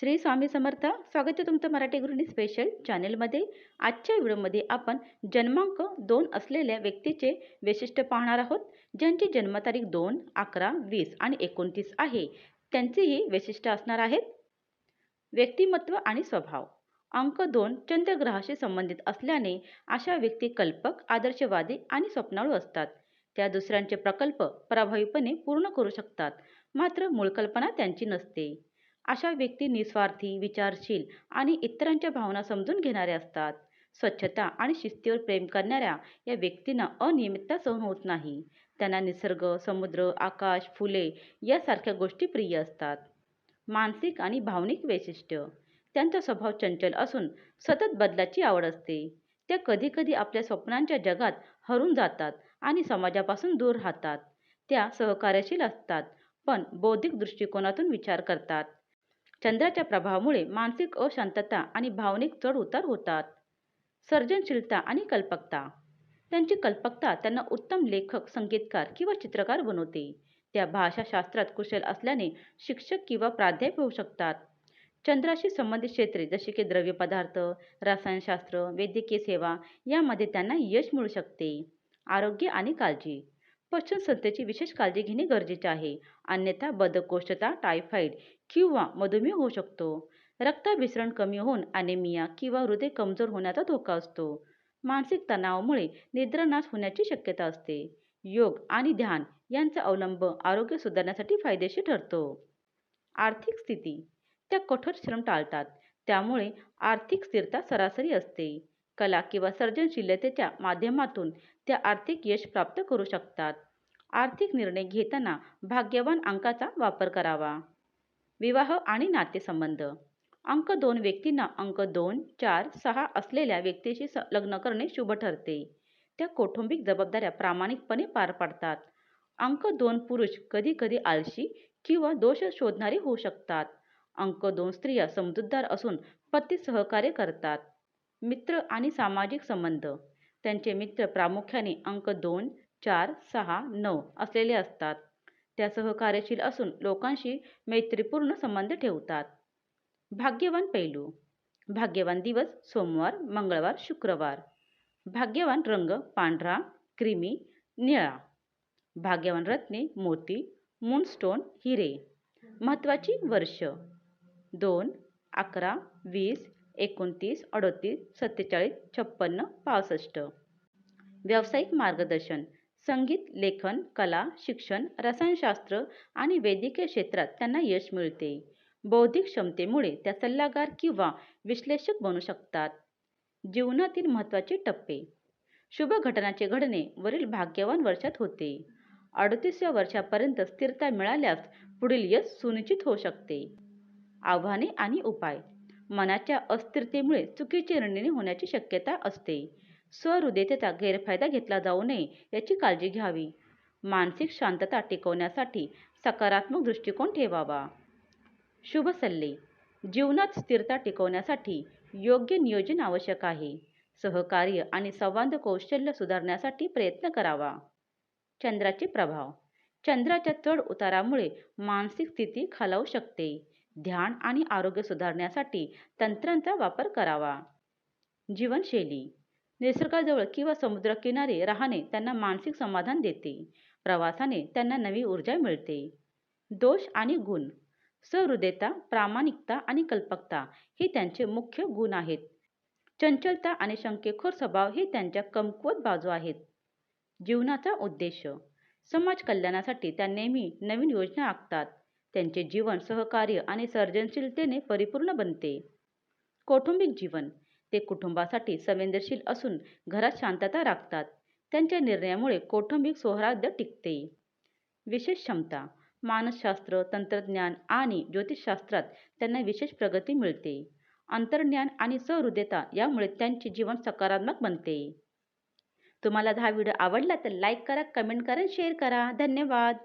श्री स्वामी समर्थ. स्वागत आहे तुमचं मराठी गृहिणी स्पेशल चॅनेलमध्ये आजच्या व्हिडिओमध्ये आपण जन्मांक दोन असलेल्या व्यक्तीचे वैशिष्ट्य पाहणार आहोत ज्यांची जन्मतारीख दोन अकरा वीस आणि एकोणतीस आहे. त्यांचेही वैशिष्ट्य असणार आहेत. व्यक्तिमत्व आणि स्वभाव. अंक दोन चंद्रग्रहाशी संबंधित असल्याने अशा व्यक्ती कल्पक आदर्शवादी आणि स्वप्नाळू असतात. त्या दुसऱ्यांचे प्रकल्प प्रभावीपणे पूर्ण करू शकतात. मात्र मूळ कल्पना त्यांची नसते. अशा व्यक्ती निस्वार्थी विचारशील आणि इतरांच्या भावना समजून घेणाऱ्या असतात. स्वच्छता आणि शिस्तीवर प्रेम करणाऱ्या या व्यक्तींना अनियमितता सहन होत नाही. त्यांना निसर्ग समुद्र आकाश फुले यासारख्या गोष्टी प्रिय असतात. मानसिक आणि भावनिक वैशिष्ट्य. त्यांचा स्वभाव चंचल असून सतत बदलाची आवड असते. त्या कधीकधी आपल्या स्वप्नांच्या जगात हरून जातात आणि समाजापासून दूर राहतात. त्या सहकार्यशील असतात पण बौद्धिक दृष्टिकोनातून विचार करतात. चंद्राच्या प्रभावामुळे मानसिक अशांतता आणि भावनिक चढउतार होतात. सर्जनशीलता आणि कल्पकता. त्यांची कल्पकता त्यांना उत्तम लेखक संगीतकार किंवा चित्रकार बनवते. त्या भाषाशास्त्रात कुशल असल्याने शिक्षक किंवा प्राध्यापक होऊ शकतात. चंद्राशी संबंधित क्षेत्रे जसे की द्रव्यपदार्थ रसायनशास्त्र वैद्यकीय सेवा यामध्ये त्यांना यश मिळू शकते. आरोग्य आणि काळजी. पचन संस्थेची विशेष काळजी घेणे गरजेचे आहे. अन्यथा बदकोष्ठता टायफाईड किंवा मधुमेह होऊ शकतो. रक्ताभिसरण कमी होऊन अनेमिया किंवा हृदय कमजोर होण्याचा धोका असतो. मानसिक तणावामुळे निद्रानाश होण्याची शक्यता असते. योग आणि ध्यान यांचा अवलंब आरोग्य सुधारण्यासाठी फायदेशीर ठरतो. आर्थिक स्थिती. त्या कठोर श्रम टाळतात. त्यामुळे आर्थिक स्थिरता सरासरी असते. कला किंवा सर्जनशीलतेच्या माध्यमातून त्या आर्थिक यश प्राप्त करू शकतात. आर्थिक निर्णय घेताना भाग्यवान अंकाचा वापर करावा. विवाह आणि नातेसंबंध. अंक दोन व्यक्तींना अंक दोन चार सहा असलेल्या व्यक्तीशी लग्न करणे शुभ ठरते. त्या कौटुंबिक जबाबदाऱ्या प्रामाणिकपणे पार पाडतात. अंक दोन पुरुष कधी कधी आळशी किंवा दोष शोधणारे होऊ शकतात. अंक दोन स्त्रिया समजूतदार असून पती सहकार्य करतात. मित्र आणि सामाजिक संबंध. त्यांचे मित्र प्रामुख्याने अंक दोन चार सहा नऊ असलेले असतात. त्या सहकार्यशील असून लोकांशी मैत्रीपूर्ण संबंध ठेवतात. भाग्यवान पैलू. भाग्यवान दिवस सोमवार मंगळवार शुक्रवार. भाग्यवान रंग पांढरा क्रीमी निळा. भाग्यवान रत्ने मोती मूनस्टोन हिरे. महत्त्वाची वर्ष. दोन अकरा वीस एकोणतीस अडतीस सत्तेचाळीस छप्पन्न पासष्ट. व्यावसायिक मार्गदर्शन संगीत लेखन कला शिक्षण रसायनशास्त्र आणि वैद्यकीय क्षेत्रात त्यांना यश मिळते. बौद्धिक क्षमतेमुळे त्या सल्लागार किंवा विश्लेषक बनू शकतात. जीवनातील महत्त्वाचे टप्पे. शुभ घटनाचे घडणे वरील भाग्यवान वर्षात होते. अडतीसव्या वर्षापर्यंत स्थिरता मिळाल्यास पुढील यश सुनिश्चित होऊ शकते. आव्हाने आणि उपाय. मनाच्या अस्थिरतेमुळे चुकीचे निर्णय होण्याची शक्यता असते. स्वहृदयतेचा गैरफायदा घेतला जाऊ नये याची काळजी घ्यावी. मानसिक शांतता टिकवण्यासाठी सकारात्मक दृष्टिकोन ठेवावा. शुभ सल्ले. जीवनात स्थिरता टिकवण्यासाठी योग्य नियोजन आवश्यक आहे. सहकार्य आणि संवाद कौशल्य सुधारण्यासाठी प्रयत्न करावा. चंद्राचे प्रभाव. चंद्राच्या चढ उतारामुळे मानसिक स्थिती खालावू शकते. ध्यान आणि आरोग्य सुधारण्यासाठी तंत्रांचा वापर करावा. जीवनशैली. निसर्गाजवळ किंवा समुद्रकिनारी राहणे त्यांना मानसिक समाधान देते. प्रवासाने त्यांना नवी ऊर्जा मिळते. दोष आणि गुण. सहृदयता प्रामाणिकता आणि कल्पकता हे त्यांचे मुख्य गुण आहेत. चंचलता आणि शंकेखोर स्वभाव हे त्यांच्या कमकुवत बाजू आहेत. जीवनाचा उद्देश. समाज कल्याणासाठी त्या नेहमी नवीन योजना आखतात. त्यांचे जीवन सहकार्य आणि सर्जनशीलतेने परिपूर्ण बनते. कौटुंबिक जीवन ते कुटुंबासाठी संवेदनशील असून घरात शांतता राखतात. त्यांच्या निर्णयामुळे कौटुंबिक सौहार्द टिकते. विशेष क्षमता मानसशास्त्र तंत्रज्ञान आणि ज्योतिषशास्त्रात त्यांना विशेष प्रगती मिळते. अंतर्ज्ञान आणि सहृदयता यामुळे त्यांचे जीवन सकारात्मक बनते. तुम्हाला हा व्हिडिओ आवडला तर लाईक करा कमेंट करा शेअर करा. धन्यवाद!